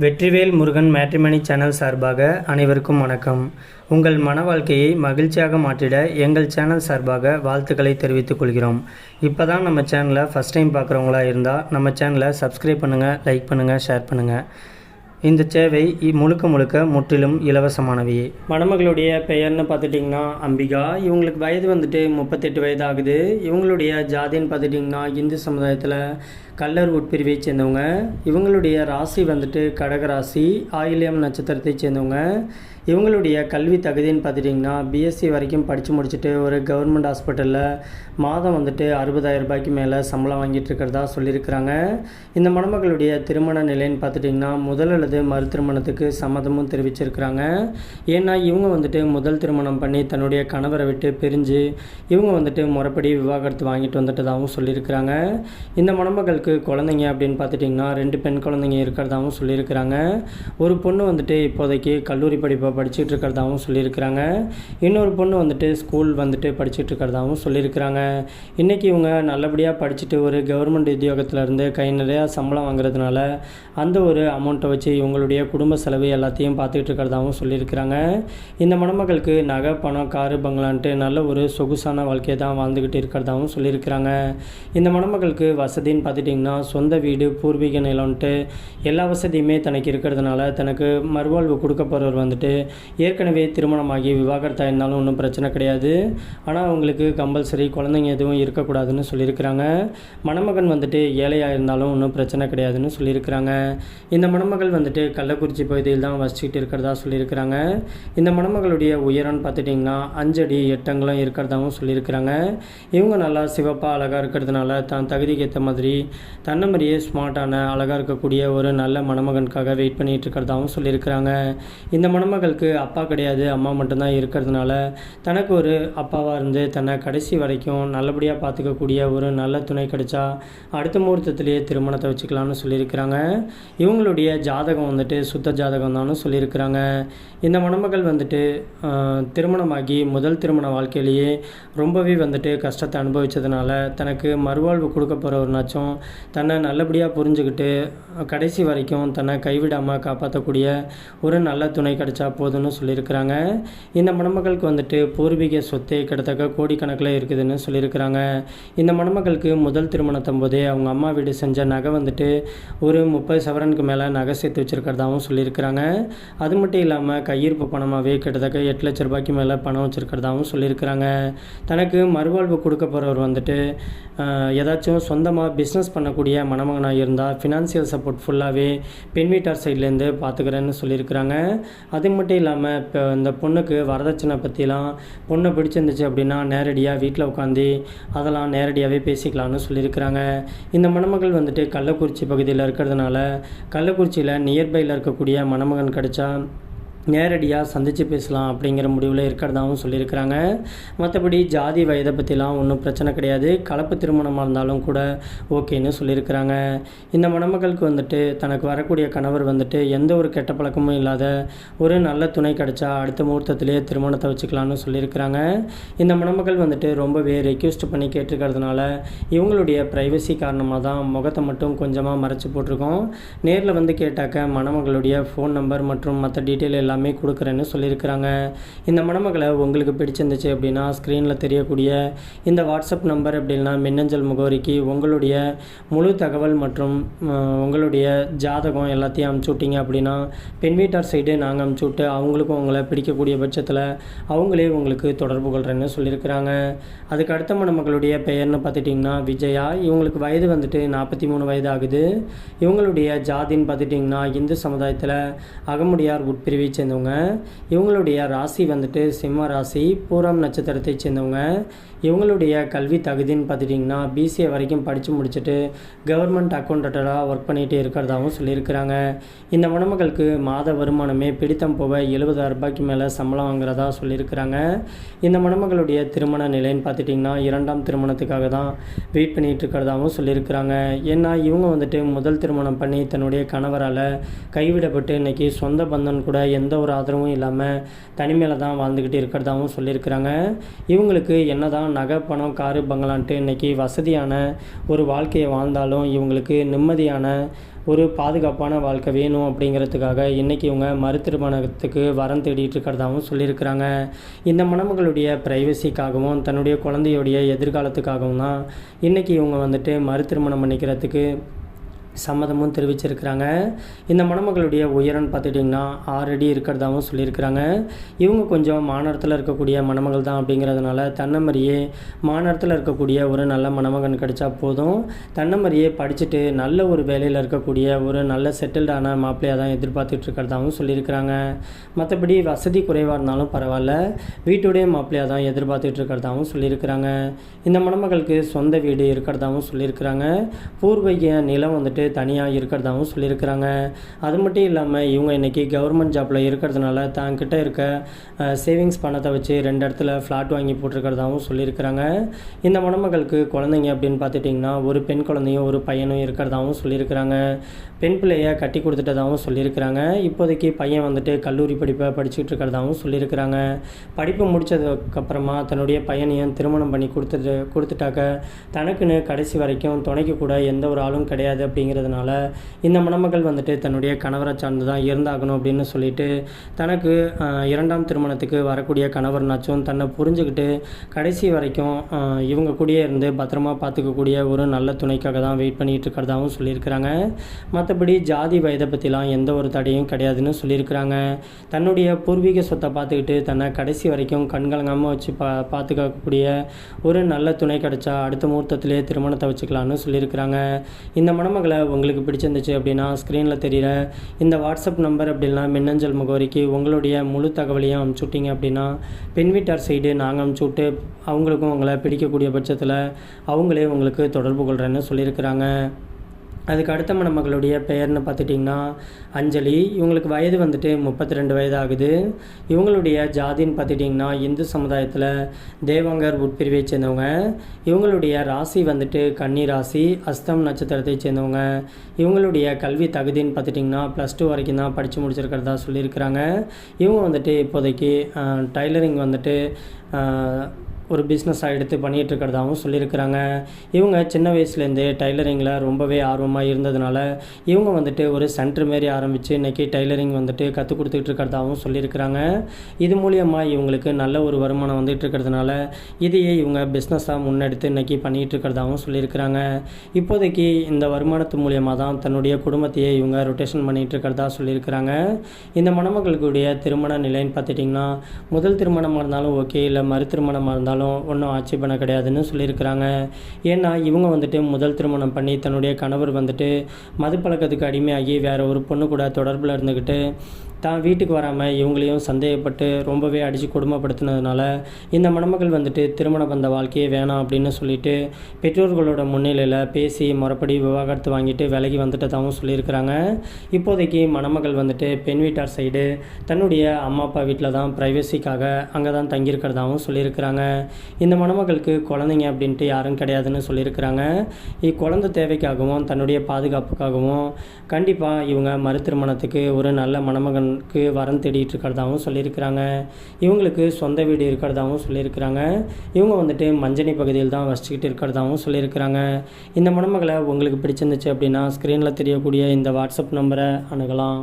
Vetrivel Murugan matrimony channel சார்பாக அனைவருக்கும் வணக்கம். உங்கள் மன வாழ்க்கையை மகிழ்ச்சியாக மாற்றிட எங்கள் சேனல் சார்பாக வாழ்த்துக்களை தெரிவித்துக் கொள்கிறோம். இப்போ தான் நம்ம சேனலை ஃபஸ்ட் டைம் பார்க்குறவங்களா இருந்தால் நம்ம சேனலை சப்ஸ்கிரைப் பண்ணுங்கள் லைக் பண்ணுங்கள் ஷேர் பண்ணுங்கள் இந்த சேவை முழுக்க முழுக்க முற்றிலும் இலவசமானவையே மணமகளுடைய பெயர்னு பார்த்துட்டிங்கன்னா அம்பிகா. இவங்களுக்கு வயது வந்துட்டு முப்பத்தெட்டு வயது ஆகுது. இவங்களுடைய ஜாதின்னு பார்த்துட்டிங்கன்னா இந்து சமுதாயத்தில் கல்லர் உட்பிரிவை சேர்ந்தவங்க. இவங்களுடைய ராசி வந்துட்டு கடக ராசி நட்சத்திரத்தை சேர்ந்தவங்க. இவங்களுடைய கல்வி தகுதின்னு பார்த்துட்டிங்கன்னா பிஎஸ்சி வரைக்கும் படித்து முடிச்சுட்டு ஒரு கவர்மெண்ட் ஹாஸ்பிட்டலில் மாதம் வந்துட்டு அறுபதாயிரம் ரூபாய்க்கு மேலே சம்பளம் வாங்கிட்டு இருக்கிறதா சொல்லியிருக்கிறாங்க. இந்த மணமகளுடைய திருமண நிலைன்னு பார்த்துட்டிங்கன்னா முதல் அல்லது மறு திருமணத்துக்கு சம்மதமும் தெரிவிச்சிருக்கிறாங்க. ஏன்னா இவங்க வந்துட்டு முதல் திருமணம் பண்ணி தன்னுடைய கணவரை விட்டு பிரிஞ்சு இவங்க வந்துட்டு முறைப்படி விவாகரத்து வாங்கிட்டு வந்துட்டதாகவும் சொல்லியிருக்கிறாங்க. இந்த மணமகளுக்கு குழந்தைங்க அப்படின்னு பார்த்துட்டிங்கன்னா ரெண்டு பெண் குழந்தைங்க இருக்கிறதாகவும் சொல்லியிருக்கிறாங்க. ஒரு பொண்ணு வந்துட்டு இப்போதைக்கு கல்லூரி படிப்பை படிச்சுட்டு இருக்கிறதாகவும் சொல்லியிருக்கிறாங்க. இன்னொரு பொண்ணு வந்துட்டு ஸ்கூல் வந்துட்டு படிச்சுட்டு இருக்கிறதாகவும் சொல்லியிருக்கிறாங்க. இன்றைக்கி இவங்க நல்லபடியாக படிச்சுட்டு ஒரு கவர்மெண்ட் உத்தியோகத்திலேருந்து கை நிறையா சம்பளம் வாங்குறதுனால அந்த ஒரு அமௌண்ட்டை வச்சு இவங்களுடைய குடும்ப செலவு எல்லாத்தையும் பார்த்துக்கிட்டு இருக்கிறதாகவும் சொல்லியிருக்கிறாங்க. இந்த மணமகளுக்கு நகை பணம் காரு பங்களான்ட்டு நல்ல ஒரு சொகுசான வாழ்க்கையை தான் வாழ்ந்துக்கிட்டு இருக்கிறதாகவும் சொல்லியிருக்கிறாங்க. இந்த மணமகளுக்கு வசதின்னு பார்த்துட்டிங்கன்னா பார்த்திங்கன்னா சொந்த வீடு பூர்வீக நிலம்ன்ட்டு எல்லா வசதியுமே தனக்கு இருக்கிறதுனால தனக்கு மறுவாழ்வு கொடுக்க போகிறவர் வந்துட்டு ஏற்கனவே திருமணமாகி விவாகரத்தாக இருந்தாலும் ஒன்றும் பிரச்சனை கிடையாது. ஆனால் அவங்களுக்கு கம்பல்சரி குழந்தைங்க எதுவும் இருக்கக்கூடாதுன்னு சொல்லியிருக்கிறாங்க. மணமகன் வந்துட்டு ஏழையாக இருந்தாலும் ஒன்றும் பிரச்சனை கிடையாதுன்னு சொல்லியிருக்கிறாங்க. இந்த மணமகள் வந்துட்டு கள்ளக்குறிச்சி பகுதியில் தான் வசிச்சுக்கிட்டு இருக்கிறதா சொல்லியிருக்கிறாங்க. இந்த மணமகளுடைய உயரம்னு பார்த்துட்டிங்கன்னா அஞ்சடி எட்டங்களும் இருக்கிறதாகவும் சொல்லியிருக்கிறாங்க. இவங்க நல்லா சிவப்பாக அழகாக இருக்கிறதுனால தான் தகுதிக்கு ஏற்ற மாதிரி தன்னை மாதிரியே ஸ்மார்ட்டான அழகாக இருக்கக்கூடிய ஒரு நல்ல மணமகனுக்காக வெயிட் பண்ணிட்டு இருக்கிறதாவும் சொல்லியிருக்கிறாங்க. இந்த மணமகளுக்கு அப்பா கிடையாது அம்மா மட்டும்தான் இருக்கிறதுனால தனக்கு ஒரு அப்பாவாக இருந்து தன்னை கடைசி வரைக்கும் நல்லபடியாக பார்த்துக்கக்கூடிய ஒரு நல்ல துணை கிடைச்சா அடுத்த முகூர்த்தத்திலேயே திருமணத்தை வச்சுக்கலாம்னு சொல்லியிருக்கிறாங்க. இவங்களுடைய ஜாதகம் வந்துட்டு சுத்த ஜாதகம் தான்னு சொல்லியிருக்கிறாங்க. இந்த மணமகள் வந்துட்டு திருமணமாகி முதல் திருமண வாழ்க்கையிலேயே ரொம்பவே வந்துட்டு கஷ்டத்தை அனுபவித்ததுனால தனக்கு மறுவாழ்வு கொடுக்க போகிறவர்னாச்சும் தன்னை நல்லபடியாக புரிஞ்சுக்கிட்டு கடைசி வரைக்கும் தன்னை கைவிடாமல் காப்பாற்றக்கூடிய ஒரு நல்ல துணை கிடைச்சா போதும்னு சொல்லியிருக்கிறாங்க. இந்த மணமகளுக்கு வந்துட்டு பூர்வீக சொத்தே கிட்டத்தக்க கோடிக்கணக்கில் இருக்குதுன்னு சொல்லியிருக்கிறாங்க. இந்த மணமகளுக்கு முதல் திருமணத்தும் போதே அவங்க அம்மா வீடு செஞ்ச நகை வந்துட்டு ஒரு முப்பது சவரனுக்கு மேலே நகை சேர்த்து வச்சுருக்கிறதாகவும் சொல்லியிருக்கிறாங்க. அது மட்டும் இல்லாமல் கையிருப்பு பணமாகவே கிட்டத்தக்க எட்டு லட்ச ரூபாய்க்கு மேலே பணம் வச்சுருக்கிறதாகவும் சொல்லியிருக்கிறாங்க. தனக்கு மறுவாழ்வு கொடுக்க போகிறவர் வந்துட்டு ஏதாச்சும் சொந்தமாக பிஸ்னஸ் பண்ணக்கூடிய மணமகனாக இருந்தால் ஃபினான்சியல் சப்போர்ட் ஃபுல்லாகவே பெண் வீட்டார் சைட்லேருந்து பார்த்துக்கிறேன்னு சொல்லியிருக்கிறாங்க. அது மட்டும் இல்லாமல் இப்போ இந்த பொண்ணுக்கு வரதட்சணை பற்றிலாம் பொண்ணை பிடிச்சிருந்துச்சு அப்படின்னா நேரடியாக வீட்டில் உட்காந்து அதெல்லாம் நேரடியாகவே பேசிக்கலாம்னு சொல்லியிருக்கிறாங்க. இந்த மணமகள் வந்துட்டு கள்ளக்குறிச்சி பகுதியில் இருக்கிறதுனால கள்ளக்குறிச்சியில் நியர்பையில் இருக்கக்கூடிய மணமகன் கிடைச்சா நேரடியாக சந்தித்து பேசலாம் அப்படிங்கிற முடிவில் இருக்கிறதாகவும் சொல்லியிருக்கிறாங்க. மற்றபடி ஜாதி வயதை பற்றிலாம் ஒன்றும் பிரச்சனை கிடையாது. கலப்பு திருமணமாக இருந்தாலும் கூட ஓகேன்னு சொல்லியிருக்கிறாங்க. இந்த மணமகளுக்கு வந்துட்டு தனக்கு வரக்கூடிய கணவர் வந்துட்டு எந்த ஒரு கெட்ட பழக்கமும் இல்லாத ஒரு நல்ல துணை கிடைச்சா அடுத்த முகூர்த்தத்திலேயே திருமணத்தை வச்சுக்கலாம்னு சொல்லியிருக்கிறாங்க. இந்த மணமகள் வந்துட்டு ரொம்பவே ரெக்யூஸ்ட் பண்ணி கேட்டிருக்கிறதுனால இவங்களுடைய ப்ரைவசி காரணமாக தான் முகத்தை மட்டும் கொஞ்சமாக மறைச்சி போட்டிருக்கோம். நேரில் வந்து கேட்டாக்க மணமகளுடைய ஃபோன் நம்பர் மற்றும் மற்ற டீட்டெயில் எல்லாம் எல்லாமே கொடுக்குறேன்னு சொல்லியிருக்கிறாங்க. இந்த மணமகளை உங்களுக்கு பிடிச்சிருந்துச்சு அப்படின்னா ஸ்க்ரீனில் தெரியக்கூடிய இந்த வாட்ஸ்அப் நம்பர் அப்படின்னா மின்னஞ்சல் முகவரிக்கு உங்களுடைய முழு தகவல் மற்றும் உங்களுடைய ஜாதகம் எல்லாத்தையும் அமுச்சு விட்டீங்க அப்படின்னா பெண் வீட்டார் சைடு நாங்கள் அமுச்சு விட்டு அவங்களுக்கும் உங்களை பிடிக்கக்கூடிய பட்சத்தில் அவங்களே உங்களுக்கு தொடர்பு கொள்கிறேன்னு சொல்லியிருக்கிறாங்க. அதுக்கு அடுத்த மணமகளுடைய பெயர்னு பார்த்துட்டிங்கன்னா விஜயா. இவங்களுக்கு வயது வந்துட்டு நாற்பத்தி மூணு வயது ஆகுது. இவங்களுடைய ஜாதின்னு பார்த்துட்டிங்கன்னா இந்து சமுதாயத்தில் அகமுடியார் உட்பிரிவை சேர்ந்தவங்க. இவங்களுடைய ராசி வந்துட்டு சிம்ம ராசி பூரம் நட்சத்திரத்தை சேர்ந்தவங்க. இவங்களுடைய கல்வி தகுதின்னு பார்த்துட்டிங்கன்னா பிசிஏ வரைக்கும் படித்து முடிச்சுட்டு கவர்மெண்ட் அக்கௌண்டட்டாக ஒர்க் பண்ணிகிட்டே இருக்கிறதாகவும் சொல்லியிருக்கிறாங்க. இந்த மணமகளுக்கு மாத வருமானமே பிடித்தம் போக எழுபதாயிரம் ரூபாய்க்கு மேலே சம்பளம் வாங்குறதா சொல்லியிருக்கிறாங்க. இந்த மணமகளுடைய திருமண நிலைன்னு பார்த்துட்டிங்கன்னா இரண்டாம் திருமணத்துக்காக தான் வெயிட் பண்ணிகிட்டு இருக்கிறதாகவும் சொல்லியிருக்கிறாங்க. ஏன்னா இவங்க வந்துட்டு முதல் திருமணம் பண்ணி தன்னுடைய கணவரால் கைவிடப்பட்டு இன்னைக்கு சொந்த பந்தன் கூட எந்த எந்த ஒரு ஆதரவும் இல்லாமல் தனிமையில் தான் வாழ்ந்துக்கிட்டு இருக்கிறதாகவும் சொல்லியிருக்கிறாங்க. இவங்களுக்கு என்னதான் நகை பணம் காரு பங்களான்ட்டு இன்றைக்கி வசதியான ஒரு வாழ்க்கையை வாழ்ந்தாலும் இவங்களுக்கு நிம்மதியான ஒரு பாதுகாப்பான வாழ்க்கை வேணும் அப்படிங்கிறதுக்காக இன்றைக்கி இவங்க மறுதிருமணத்துக்கு வரம் தேடிட்டு இருக்கிறதாகவும் சொல்லியிருக்கிறாங்க. இந்த மணமகளுடைய ப்ரைவசிக்காகவும் தன்னுடைய குழந்தையுடைய எதிர்காலத்துக்காகவும் தான் இன்றைக்கி இவங்க வந்துட்டு மறுதிருமணம் பண்ணிக்கிறதுக்கு சம்மதமும் தெரிவிச்சிருக்கிறாங்க. இந்த மணமகளுடைய உயரம்னு பார்த்துட்டிங்கன்னா ஆறடி இருக்கிறதாகவும் சொல்லியிருக்கிறாங்க. இவங்க கொஞ்சம் மாநகரத்தில் இருக்கக்கூடிய மணமகள் தான் அப்படிங்கிறதுனால தன்னமரியே மாநகரத்தில் இருக்கக்கூடிய ஒரு நல்ல மணமகன் கிடைச்சா போதும். தன்னமரியே படிச்சுட்டு நல்ல ஒரு வேலையில் இருக்கக்கூடிய ஒரு நல்ல செட்டில்டான மாப்பிள்ளையாக தான் எதிர்பார்த்துட்டு இருக்கிறதாகவும் சொல்லியிருக்கிறாங்க. மற்றபடி வசதி குறைவாக இருந்தாலும் பரவாயில்ல. வீட்டுடைய மாப்பிள்ளையாக தான் எதிர்பார்த்துட்டு இருக்கிறதாகவும் சொல்லியிருக்கிறாங்க. இந்த மணமகளுக்கு சொந்த வீடு இருக்கிறதாகவும் சொல்லியிருக்கிறாங்க. பூர்வீக நிலம் வந்துட்டு தனியாக இருக்கிறதாகவும் சொல்லியிருக்கிறாங்க. அது மட்டும் இல்லாமல் இவங்க இன்றைக்கி கவர்மெண்ட் ஜாப்பில் இருக்கிறதுனால தாங்கிட்ட இருக்க சேவிங்ஸ் பணத்தை வச்சு ரெண்டு இடத்துல ஃப்ளாட் வாங்கி போட்டிருக்கிறதாகவும் சொல்லியிருக்கிறாங்க. இந்த மணமகளுக்கு குழந்தைங்க அப்படின்னு பார்த்துட்டிங்கன்னா ஒரு பெண் குழந்தையும் ஒரு பையனும் இருக்கிறதாகவும் சொல்லியிருக்கிறாங்க. பெண் பிள்ளையை கட்டி கொடுத்துட்டதாகவும் சொல்லியிருக்கிறாங்க. இப்போதைக்கு பையன் வந்துட்டு கல்லூரி படிப்பை படிச்சுக்கிட்டு இருக்கிறதாகவும் சொல்லியிருக்கிறாங்க. படிப்பு முடித்ததுக்கப்புறமா தன்னுடைய பையனையும் திருமணம் பண்ணி கொடுத்துட்டு கொடுத்துட்டாக்க தனக்குன்னு கடைசி வரைக்கும் துணைக்கு கூட எந்த ஒரு ஆளும் கிடையாது அப்படிங்கிறதுனால இந்த மணமகள் வந்துட்டு தன்னுடைய கணவரை சார்ந்து தான் இருந்தாகணும் அப்படின்னு சொல்லிட்டு தனக்கு இரண்டாம் திருமணத்துக்கு வரக்கூடிய கணவர்னாச்சும் தன்னை புரிஞ்சுக்கிட்டு கடைசி வரைக்கும் இவங்க கூடயே இருந்து பத்திரமா பார்த்துக்கக்கூடிய ஒரு நல்ல துணைக்காக தான் வெயிட் பண்ணிட்டு இருக்கிறதாகவும் சொல்லியிருக்கிறாங்க. மற்றபடி ஜாதி வயதை பற்றிலாம் எந்த ஒரு தடையும் கிடையாதுன்னு சொல்லியிருக்கிறாங்க. தன்னுடைய பூர்வீக சொத்தை பார்த்துக்கிட்டு தன்னை கடைசி வரைக்கும் கண்கலங்காமல் வச்சு பா பார்த்துக்கக்கூடிய ஒரு நல்ல துணை கிடைச்சா அடுத்த முகூர்த்தத்திலே திருமணத்தை வச்சுக்கலான்னு சொல்லியிருக்கிறாங்க. இந்த மணமகளை உங்களுக்கு பிடிச்சிருந்துச்சு அப்படின்னா ஸ்க்ரீனில் தெரிகிற இந்த வாட்ஸ்அப் நம்பர் அப்படின்னா மின்னஞ்சல் முகவரிக்கு உங்களுடைய முழு தகவலையும் அமுச்சு விட்டீங்க அப்படின்னா பெண் வீட்டார் சைடு நாங்கள் அமுச்சு விட்டு அவங்களுக்கும் உங்களை பிடிக்கக்கூடிய பட்சத்தில் அவங்களே உங்களுக்கு தொடர்பு கொள்கிறேன்னு சொல்லியிருக்கிறாங்க. அதுக்கு அடுத்த மணமகளுடைய பெயர்னு பார்த்துட்டிங்கன்னா அஞ்சலி. இவங்களுக்கு வயது வந்துட்டு முப்பத்தி ரெண்டு வயது ஆகுது இவங்களுடைய ஜாதின்னு பார்த்துட்டிங்கன்னா இந்து சமுதாயத்தில் தேவாங்கர் உட்பிரிவை சேர்ந்தவங்க. இவங்களுடைய ராசி வந்துட்டு கன்னி ராசி அஸ்தம் நட்சத்திரத்தை சேர்ந்தவங்க. இவங்களுடைய கல்வி தகுதின்னு பார்த்துட்டிங்கன்னா ப்ளஸ் டூ வரைக்கும் தான் படித்து முடிச்சிருக்கிறதா சொல்லியிருக்கிறாங்க. இவங்க வந்துட்டு இப்போதைக்கு டைலரிங் வந்துட்டு ஒரு பிஸ்னஸாக எடுத்து பண்ணிகிட்டு இருக்கிறதாகவும் சொல்லியிருக்கிறாங்க. இவங்க சின்ன வயசுலேருந்தே டைலரிங்கில் ரொம்பவே ஆர்வமாக இருந்ததுனால இவங்க வந்துட்டு ஒரு சென்டர் மாரி ஆரம்பித்து இன்றைக்கி டைலரிங் வந்துட்டு கற்றுக் கொடுத்துட்டு இருக்கிறதாகவும் சொல்லியிருக்கிறாங்க. இது மூலியமாக இவங்களுக்கு நல்ல ஒரு வருமானம் வந்துட்டு இருக்கிறதுனால இதையே இவங்க பிஸ்னஸாக முன்னெடுத்து இன்றைக்கி பண்ணிகிட்டு இருக்கிறதாகவும் சொல்லியிருக்கிறாங்க. இப்போதைக்கு இந்த வருமானத்து மூலியமாக தான் தன்னுடைய குடும்பத்தையே இவங்க ரொட்டேஷன் பண்ணிகிட்டு இருக்கிறதா சொல்லியிருக்கிறாங்க. இந்த மணமக்களுக்குடைய திருமண நிலைன்னு பார்த்துட்டிங்கன்னா முதல் திருமணமாக இருந்தாலும் ஓகே இல்லை மறு திருமணமாக இருந்தாலும் ஒன்றும் ஆட்சேபனை கிடையாதுன்னு சொல்லியிருக்கிறாங்க. ஏன்னா இவங்க வந்துட்டு முதல் திருமணம் பண்ணி தன்னுடைய கணவர் வந்துட்டு மது பழக்கத்துக்கு அடிமையாகி வேற ஒரு பொண்ணு கூட தொடர்பில் இருந்துக்கிட்டு தான் வீட்டுக்கு வராமல் இவங்களையும் சந்தேகப்பட்டு ரொம்பவே அடித்து கொடுமைப்படுத்தினதுனால இந்த மணமகள் வந்துட்டு திருமண பந்த வாழ்க்கையே வேணாம் அப்படின்னு சொல்லிட்டு பெற்றோர்களோட முன்னிலையில் பேசி முறைப்படி விவாகரத்து வாங்கிட்டு விலகி வந்துட்டதாகவும் சொல்லியிருக்கிறாங்க. இப்போதைக்கு மணமகள் வந்துட்டு பெண் வீட்டார் சைடு தன்னுடைய அம்மா அப்பா வீட்டில் தான் ப்ரைவசிக்காக அங்கே தான் தங்கியிருக்கிறதாகவும் சொல்லியிருக்கிறாங்க. இந்த மணமகளுக்கு குழந்தைங்க அப்படின்ட்டு யாரும் கிடையாதுன்னு சொல்லியிருக்கிறாங்க. இக்குழந்தை தேவைக்காகவும் தன்னுடைய பாதுகாப்புக்காகவும் கண்டிப்பாக இவங்க மறு திருமணத்துக்கு ஒரு நல்ல மணமகன் மணமகனுக்கு வரம் தேடிட்டு இருக்கிறதாகவும் சொல்லியிருக்கிறாங்க. இவங்களுக்கு சொந்த வீடு இருக்கிறதாகவும் சொல்லியிருக்கிறாங்க. இவங்க வந்துட்டு மஞ்சனி பகுதியில் தான் வசிச்சுக்கிட்டு இருக்கிறதாகவும் சொல்லியிருக்கிறாங்க. இந்த மணமகளை உங்களுக்கு பிடிச்சிருந்துச்சு அப்படின்னா ஸ்க்ரீனில் தெரியக்கூடிய இந்த வாட்ஸ்அப் நம்பரை அணுகலாம்.